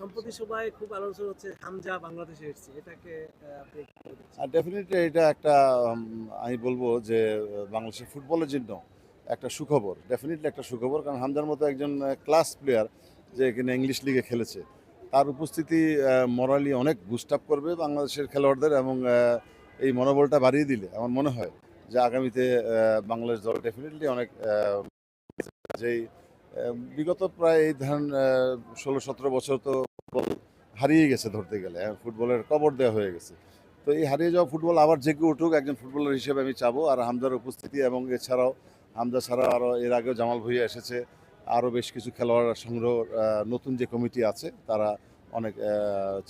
সম্প্রতি সবাই খুব আলোচনা হচ্ছে হামজা বাংলাদেশে এসেছে, এটাকে? আর ডেফিনেটলি এটা একটা আমি বলব যে বাংলাদেশের ফুটবলের জন্য একটা সুখবর ডেফিনেটলি একটা সুখবর, কারণ হামজার মতো একজন ক্লাস প্লেয়ার যে এখানে ইংলিশ লিগে খেলেছে, তার উপস্থিতি মরালি অনেক বুস্ট আপ করবে বাংলাদেশের খেলোয়াড়দের এবং এই মনোবলটা বাড়িয়ে দিলে, আমার মনে হয় যে আগামীতে বাংলাদেশ দল ডেফিনেটলি অনেক যেই বিগত প্রায় এই ধরেন ষোলো, সতেরো বছর তো ফুটবল হারিয়ে গেছে ধরতে গেলে ফুটবলের কবর দেওয়া হয়ে গেছে। তো এই হারিয়ে যাওয়া ফুটবল আবার জেগে উঠুক, একজন ফুটবলার হিসেবে আমি চাবো। আর হামদার উপস্থিতি এবং এছাড়াও হামদা ছাড়া আরও এর আগেও জামাল ভুইয়া এসেছে আরও বেশ কিছু খেলোয়াড় সংগ্রহ নতুন যে কমিটি আছে, তারা অনেক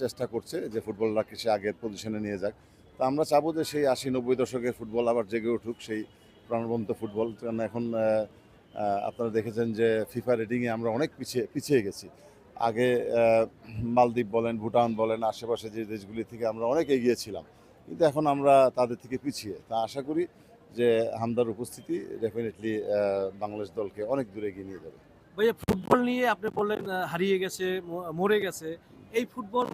চেষ্টা করছে যে ফুটবলটাকে সে আগের পজিশনে নিয়ে যাক। তো আমরা চাবো যে সেই আশি নব্বই দশকের ফুটবল আবার জেগে উঠুক, সেই প্রাণবন্ত ফুটবল। কারণ এখন আপনারা দেখেছেন যে ফিফা রেটিংয়ে আমরা অনেক পিছিয়ে পিছিয়ে গেছি। আগে মালদ্বীপ বলেন, ভুটান বলেন, আশেপাশে যে দেশগুলি থেকে আমরা অনেক এগিয়ে ছিলাম। কিন্তু এখন আমরা তাদের থেকে পিছিয়ে। তা আশা করি যে হামদার উপস্থিতি ডেফিনেটলি বাংলাদেশ দলকে অনেক দূরে এগিয়ে নিয়ে যাবে। ভাইয়া, ফুটবল নিয়ে আপনি বললেন হারিয়ে গেছে মরে গেছে। এই ফুটবল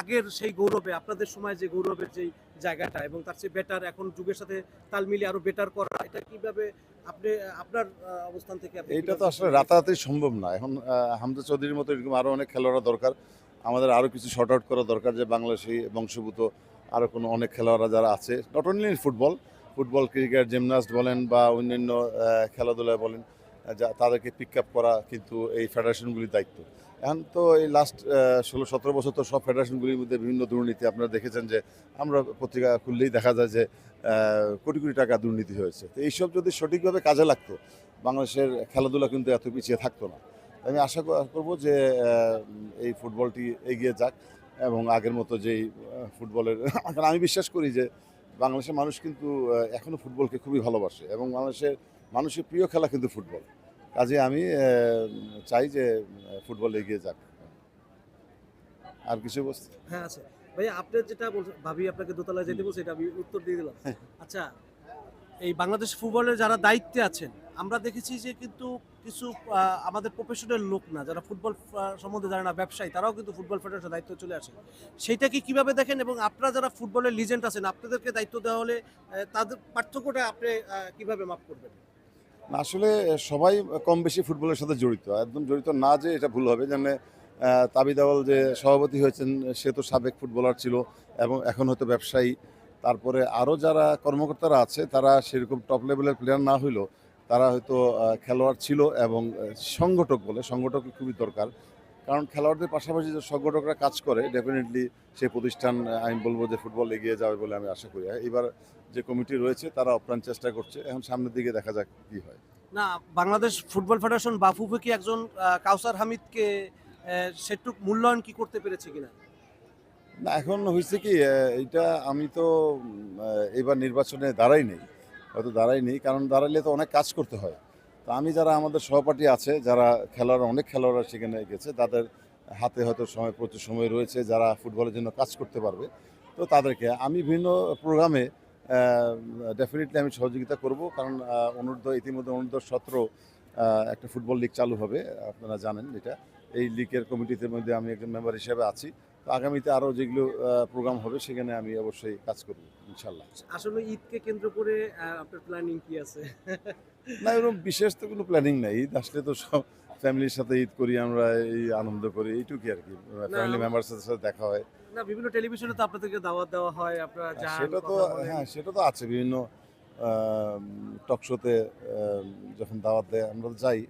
আগের সেই গৌরবে, আপনাদের সময় যে গৌরবের যেই জায়গাটা এবং তার চেয়ে বেটার এখন যুগের সাথে তাল মিলিয়ে আরও বেটার করা এটা কীভাবে আপনি আপনার অবস্থান থেকে এটা তো আসলে রাতারাতি সম্ভব না। এখন হামদা চৌধুরীর মতো এরকম আরও অনেক খেলোয়াড়রা দরকার। আমাদের আরও কিছু শর্ট আউট করা দরকার যে বাংলাদেশি বংশভূত আরও কোনো অনেক খেলোয়াড়রা যারা আছে। Not only football football cricket gymnast বলেন বা অন্যান্য খেলাধুলায় বলেন তাদেরকে পিক আপ করা কিন্তু এই ফেডারেশনগুলির দায়িত্ব। এখন তো এই লাস্ট ষোলো সতেরো বছর তো সব ফেডারেশনগুলির মধ্যে বিভিন্ন দুর্নীতি। আপনারা দেখেছেন যে আমরা পত্রিকা খুললেই দেখা যায় যে কোটি কোটি টাকা দুর্নীতি হয়েছে। তো এইসব যদি সঠিকভাবে কাজে লাগতো, বাংলাদেশের খেলাধুলা কিন্তু এত পিছিয়ে থাকতো না। আমি আশা করব যে এই ফুটবলটি এগিয়ে যাক এবং আগের মতো যেই ফুটবলের কারণ আমি বিশ্বাস করি যে, বাংলাদেশের মানুষ কিন্তু এখনও ফুটবলকে খুবই ভালোবাসে এবং বাংলাদেশের মানুষের প্রিয় খেলা কিন্তু ফুটবল। কাজে আমি চাই যে ফুটবল এগিয়ে যাক। আর কিছু বলছি? হ্যাঁ আছে। ভাইয়া আপনি যেটা বলছেন ভাবি আপনাকে দোতলায় যেতে বলছে এটা আমি উত্তর দিয়ে দিলাম। আচ্ছা এই বাংলাদেশ ফুটবলের যারা দায়িত্বে আছেন আমরা দেখেছি যে কিন্তু কিছু আমাদের প্রফেশনাল লোক না যারা ফুটবল সম্বন্ধে জানে না ব্যবসায়ী তারাও কিন্তু ফুটবল ফেডারেশন দায়িত্ব চলে আসে। সেইটা কি কীভাবে দেখেন এবং আপনারা যারা ফুটবলের লিজেন্ড আছেন আপনাদেরকে দায়িত্ব দেওয়া হলে তাদের পার্থক্যটা আপনি কীভাবে মাপ করবেন? না, আসলে সবাই কম বেশি ফুটবলের সাথে জড়িত। একদম জড়িত না যে এটা ভুল হবে। যেন তাবি আওয়াল যে সভাপতি হয়েছেন সে তো সাবেক ফুটবলার ছিল এবং এখন হয়তো ব্যবসায়ী। তারপরে আরও যারা কর্মকর্তারা আছে তারা সেরকম টপ লেভেলের প্লেয়ার না হইলেও তারা হয়তো খেলোয়াড় ছিল এবং সংগঠক বলে সংগঠক খুবই দরকার। কারণ খেলোয়াড়দের পাশাপাশি যে সংগঠকরা কাজ করে ডেফিনেটলি সেই প্রতিষ্ঠান আমি বলব যে ফুটবল এগিয়ে যাবে বলে আমি আশা করি। এবার যে কমিটি রয়েছে তারা অপ্রাণ চেষ্টা করছে। এখন সামনের দিকে দেখা যাক কি হয়। না বাংলাদেশ ফুটবল ফেডারেশন বাফুফে কি একজন কাউসার হামিদকে সেটুক মূল্যায়ন কি করতে পেরেছে কিনা? না এখন হয়েছে কি এটা আমি তো এবার নির্বাচনে দাঁড়াই নেই। হয়তো দাঁড়াই নেই কারণ দাঁড়াইলে তো অনেক কাজ করতে হয়। তো আমি যারা আমাদের সহপাঠী আছে যারা খেলোয়াড় অনেক খেলোয়াড়রা সেখানে গেছে তাদের হাতে হয়তো সময় প্রচুর সময় রয়েছে যারা ফুটবলের জন্য কাজ করতে পারবে। তো তাদেরকে আমি বিভিন্ন প্রোগ্রামে ডেফিনেটলি আমি সহযোগিতা করব কারণ আহ, অনূর্ধ্ব ইতিমধ্যে অনূর্ধ্ব সতেরো একটা ফুটবল লিগ চালু হবে আপনারা জানেন এটা। এই লিগের কমিটিতে মধ্যে আমি একজন মেম্বার হিসেবে আছি। তো আগামীতে আরও যেগুলো প্রোগ্রাম হবে সেখানে আমি অবশ্যই কাজ করব। ইনশাল্লাহ। আসলে ঈদকে কেন্দ্র করে আপনার প্ল্যানিং কি আছে? না এরকম বিশেষ তো কোনো প্ল্যানিং নাই। ঈদ আসলে তো সব ফ্যামিলির সাথে ঈদ করি আমরা এই আনন্দ করি এইটুকুই আর কি। ফ্যামিলি মেম্বারসের সাথে দেখা হয়। না বিভিন্ন টেলিভিশনে তো আপনাদেরকে দাওয়াত দেওয়া হয় আপনারা সেটা তো হ্যাঁ সেটা তো আছে। বিভিন্ন টক শোতে যখন দাওয়াত দেয় আমরা যাই।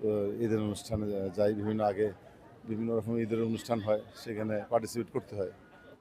তো ঈদের অনুষ্ঠানে যাই। বিভিন্ন আগে বিভিন্ন রকম ঈদের অনুষ্ঠান হয় সেখানে পার্টিসিপেট করতে হয়।